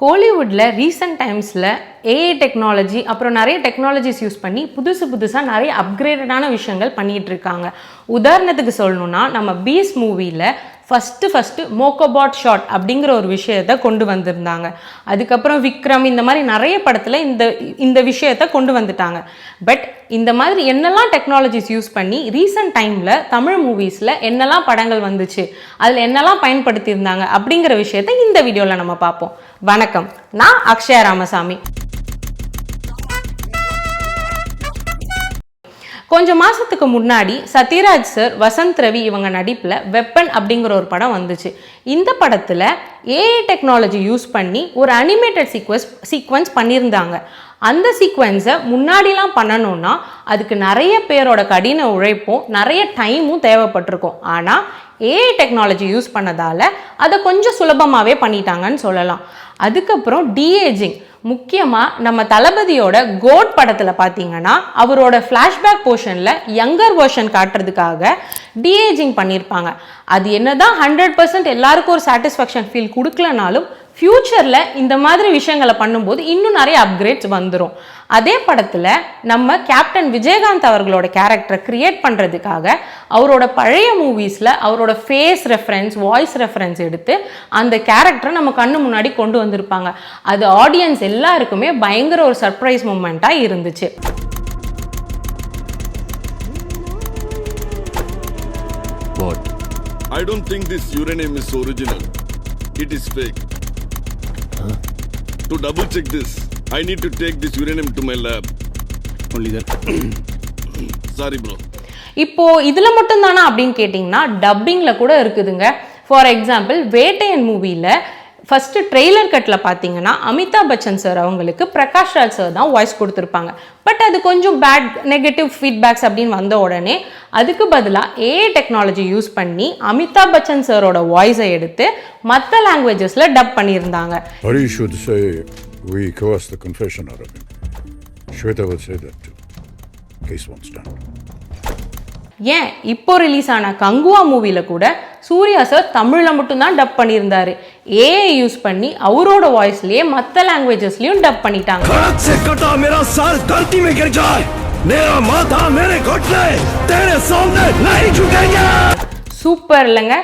கோலிவுட்டில் recent டைம்ஸில் AI technology அப்புறம் நிறைய டெக்னாலஜிஸ் யூஸ் பண்ணி புதுசு புதுசாக நிறைய அப்கிரேடடான விஷயங்கள் பண்ணிகிட்டு இருக்காங்க. உதாரணத்துக்கு சொல்லணும்னா நம்ம பீஸ் மூவியில் ஃபஸ்ட்டு ஃபஸ்ட்டு மோக்கோபாட் ஷாட் அப்படிங்கிற ஒரு விஷயத்தை கொண்டு வந்திருந்தாங்க. அதுக்கப்புறம் விக்ரம் இந்த மாதிரி நிறைய படத்தில் இந்த இந்த விஷயத்தை கொண்டு வந்துட்டாங்க. பட் இந்த மாதிரி என்னெல்லாம் டெக்னாலஜிஸ் யூஸ் பண்ணி ரீசெண்ட் டைமில் தமிழ் மூவிஸில் என்னெல்லாம் படங்கள் வந்துச்சு அதில் என்னெல்லாம் பயன்படுத்தியிருந்தாங்க அப்படிங்கிற விஷயத்தை இந்த வீடியோவில் நம்ம பார்ப்போம். வணக்கம். நான் அக்ஷயா ராமசாமி. கொஞ்சம் மாதத்துக்கு முன்னாடி சத்யராஜ் சார் வசந்த் ரவி இவங்க நடிப்பில் வெப்பன் அப்படிங்கிற ஒரு படம் வந்துச்சு. இந்த படத்தில் ஏஐ டெக்னாலஜி யூஸ் பண்ணி ஒரு அனிமேட்டட் சீக்வன்ஸ் சீக்வன்ஸ் பண்ணியிருந்தாங்க. அந்த சீக்வன்ஸை முன்னாடிலாம் பண்ணணும்னா அதுக்கு நிறைய பேரோட கடின உழைப்பும் நிறைய டைமும் தேவைப்பட்டிருக்கும். ஆனால் ஏஐ டெக்னாலஜி யூஸ் பண்ணதால் அதை கொஞ்சம் சுலபமாகவே பண்ணிட்டாங்கன்னு சொல்லலாம். அதுக்கப்புறம் டிஏஜிங் முக்கியமாக நம்ம தளபதியோட கோட் படத்தில் பார்த்தீங்கன்னா அவரோட ஃப்ளாஷ்பேக் போர்ஷனில் யங்கர் வேர்ஷன் காட்டுறதுக்காக டிஏஜிங் பண்ணியிருப்பாங்க அது என்ன தான் ஹண்ட்ரட் பர்சன்ட் எல்லாருக்கும் ஒரு சாட்டிஸ்ஃபேக்ஷன் ஃபீல் கொடுக்கலனாலும் ஃப்யூச்சரில் இந்த மாதிரி விஷயங்களை பண்ணும்போது இன்னும் நிறைய அப்கிரேட்ஸ் வந்துடும் அதே படத்தில் நம்ம கேப்டன் விஜயகாந்த் அவர்களோட கேரக்டரை கிரியேட் பண்ணுறதுக்காக அவரோட பழைய மூவிஸில் அவரோட ஃபேஸ் ரெஃபரன்ஸ் வாய்ஸ் ரெஃபரன்ஸ் எடுத்து அந்த கேரக்டரை நம்ம கண்ணு முன்னாடி கொண்டு வந்திருப்பாங்க அது ஆடியன்ஸ் எல்லாருக்குமே பயங்கர ஒரு சர்ப்ரைஸ் மூமெண்ட்டாக இருந்துச்சு What? I don't think this uranium is original. It is fake. To double check this, I need to take this uranium to my lab. Only that. Sorry, bro. இப்போ இதில் மட்டும்தானா அப்படின்னு கேட்டிங்கன்னா டப்பிங்கில் கூட இருக்குதுங்க ஃபார் எக்ஸாம்பிள் வேட்டையன் மூவியில் first trailer கட்டில் பார்த்தீங்கன்னா அமிதாப் பச்சன் சார் அவங்களுக்கு பிரகாஷ் ராஜ் சார் தான் வாய்ஸ் கொடுத்துருப்பாங்க பட் அது கொஞ்சம் பேட் நெகட்டிவ் ஃபீட்பேக்ஸ் அப்படின்னு வந்த உடனே அதுக்கு பதிலாக ஏஐ டெக்னாலஜி யூஸ் பண்ணி அமிதாப் பச்சன் சாரோட வாய்ஸை எடுத்து மற்ற லாங்குவேஜஸில் டப் பண்ணியிருந்தாங்க Hari should say We coerced the confession out of him. Shweta would say that too. Case won't stand. ஏன் இப்போ ரிலீஸ் ஆன கங்குவா மூவியில் கூட சூர்யா சார் தமிழில் மட்டும்தான் டப் பண்ணியிருந்தாரு. ஏஐ யூஸ் பண்ணி அவரோட வாய்ஸ்லயே மற்ற லாங்குவேஜஸ்லயும் டப் பண்ணிட்டாங்க. சூப்பர் இல்லைங்க.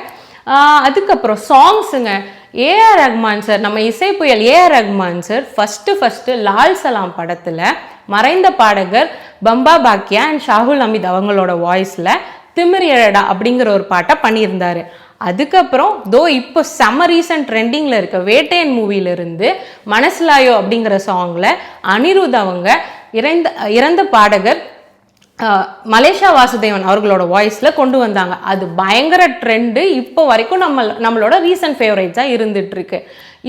அதுக்கப்புறம் சாங்ஸுங்க ஏஆர் ரஹ்மான் சார் நம்ம இசை புயல் AR Rahman sir first first Lal Salaam படத்தில் மறைந்த பாடகர் பம்பா பாக்கியா அண்ட் ஷாகுல் அமித் அவங்களோட வாய்ஸில் திமிர் எழடா அப்படிங்கிற ஒரு பாட்டை பண்ணியிருந்தார். அதுக்கப்புறம் தோ இப்போ செம ரீசன்ட் ட்ரெண்டிங்கில் இருக்க வேட்டையன் மூவிலிருந்து மனசிலாயோ அப்படிங்கிற சாங்கில் அனிருத் அவங்க இறந்த இறந்த பாடகர் மலேசியா வாசுதேவன் அவர்களோட வாய்ஸில் கொண்டு வந்தாங்க. அது பயங்கர ட்ரெண்டு இப்போ வரைக்கும் நம்ம நம்மளோட ரீசன்ட் ஃபேவரேட்ஸாக இருந்துட்டு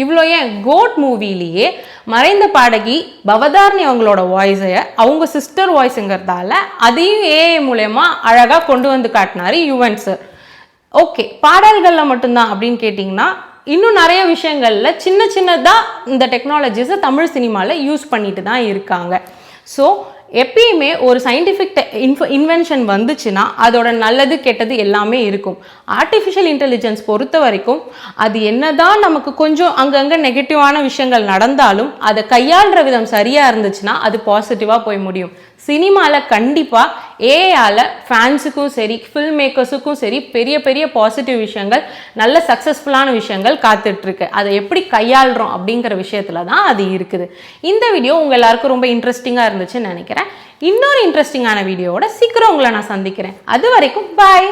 இவ்வளோ ஏன்? கோட் மூவிலேயே மறைந்த பாடகி பவதாரணி அவங்களோட வாய்ஸை அவங்க சிஸ்டர் வாய்ஸுங்கிறதால அதையும் ஏஐ மூலயமா அழகாக கொண்டு வந்து காட்டினாரு யுவன் சார் ஓகே பாடல்களில் மட்டும்தான் அப்படின்னு கேட்டிங்கன்னா இன்னும் நிறைய விஷயங்களில் சின்ன சின்னதாக இந்த டெக்னாலஜிஸை தமிழ் சினிமாவில் யூஸ் பண்ணிட்டு தான் இருக்காங்க. ஸோ எப்பயுமே ஒரு சயின்டிஃபிக் இன்ஃப இன்வென்ஷன் வந்துச்சுன்னா அதோட நல்லது கெட்டது எல்லாமே இருக்கும். ஆர்டிஃபிஷியல் இன்டெலிஜென்ஸ் பொறுத்த வரைக்கும் அது என்னதான் நமக்கு கொஞ்சம் அங்கங்கே நெகட்டிவான விஷயங்கள் நடந்தாலும் அதை கையாளுற விதம் சரியாக இருந்துச்சுன்னா அது பாசிட்டிவாக போய் முடியும். சினிமாவில் கண்டிப்பாக ஏஆல ஃபேன்ஸுக்கும் சரி ஃபில்ம் மேக்கர்ஸுக்கும் சரி பெரிய பெரிய பாசிட்டிவ் விஷயங்கள் நல்ல சக்ஸஸ்ஃபுல்லான விஷயங்கள் காத்துட்ருக்கு. அதை எப்படி கையாளுறோம் அப்படிங்கிற விஷயத்துல தான் அது இருக்குது. இந்த வீடியோ உங்கள் எல்லாருக்கும் ரொம்ப இன்ட்ரெஸ்டிங்காக இருந்துச்சுன்னு நினைக்கிறேன். இன்னொரு இன்ட்ரெஸ்டிங்கான வீடியோவோட சீக்கிரம் உங்களை நான் சந்திக்கிறேன். அது வரைக்கும் பாய்